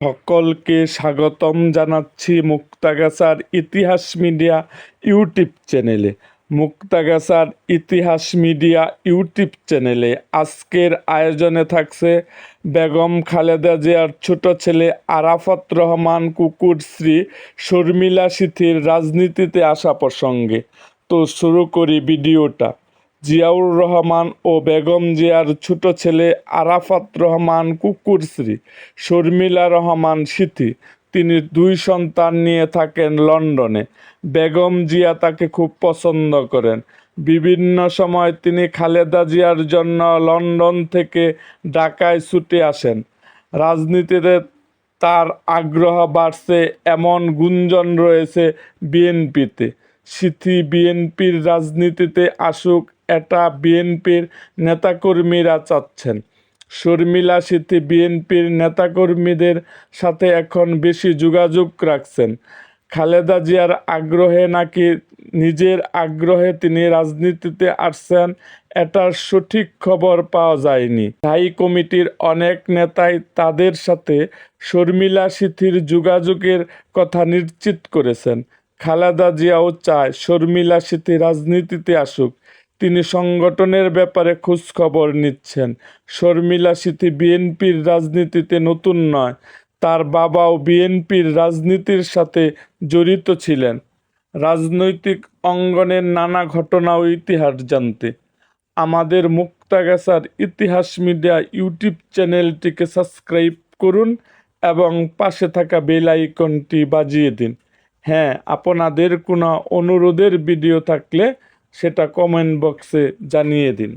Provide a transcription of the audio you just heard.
সকলকে স্বাগতম জানাচ্ছি মুক্তাগাছার ইতিহাস মিডিয়া ইউটিউব চ্যানেলে। মুক্তাগাছার ইতিহাস মিডিয়া ইউটিউব চ্যানেলে আজকের আয়োজনে থাকছে বেগম খালেদা জিয়ার ছোট ছেলে আরাফাত রহমান কুকুর শ্রী শর্মিলা সিথির রাজনীতিতে আসা প্রসঙ্গে। তো শুরু করি ভিডিওটা। জিয়াউর রহমান ও বেগম জিয়ার ছোট ছেলে আরাফাত রহমান কুকুরশ্রী শর্মিলা রহমান সিথি। তিনি দুই সন্তান নিয়ে থাকেন লন্ডনে। বেগম জিয়া তাকে খুব পছন্দ করেন। বিভিন্ন সময় তিনি খালেদা জিয়ার জন্য লন্ডন থেকে ঢাকায় ছুটে আসেন। রাজনীতিতে তার আগ্রহ বাড়ছে, এমন গুঞ্জন রয়েছে বিএনপিতে। সিথি বিএনপির রাজনীতিতে আসুক এটা বিএনপির নেতাকর্মীরা চাচ্ছেন। শর্মিলা সিথি বিএনপির নেতাকর্মীদের সাথে এখন বেশি যোগাযোগ রাখছেন। খালেদা জিয়ার আগ্রহে নাকি নিজের আগ্রহে তিনি রাজনীতিতে আসছেন, এটার সঠিক খবর পাওয়া যায়নি। স্থায়ী কমিটির অনেক নেতাই তাদের সাথে শর্মিলা সিথির যোগাযোগের কথা নিশ্চিত করেছেন। খালেদা জিয়াও চায় শর্মিলা সিথি রাজনীতিতে আসুক। তিনি সংগঠনের ব্যাপারে খোঁজখবর নিচ্ছেন। শর্মিলা সিথি বিএনপির রাজনীতিতে নতুন নয়, তার বাবাও বিএনপির রাজনীতির সাথে জড়িত ছিলেন। রাজনৈতিক অঙ্গনের নানা ঘটনা ও ইতিহাস জানতে। আমাদের মুক্তাগাছার ইতিহাস মিডিয়া ইউটিউব চ্যানেলটিকে সাবস্ক্রাইব করুন এবং পাশে থাকা বেল আইকনটি বাজিয়ে দিন। হ্যাঁ আপনাদের কোনো অনুরোধের ভিডিও থাকলে সেটা কমেন্ট বক্সে জানিয়ে দিন।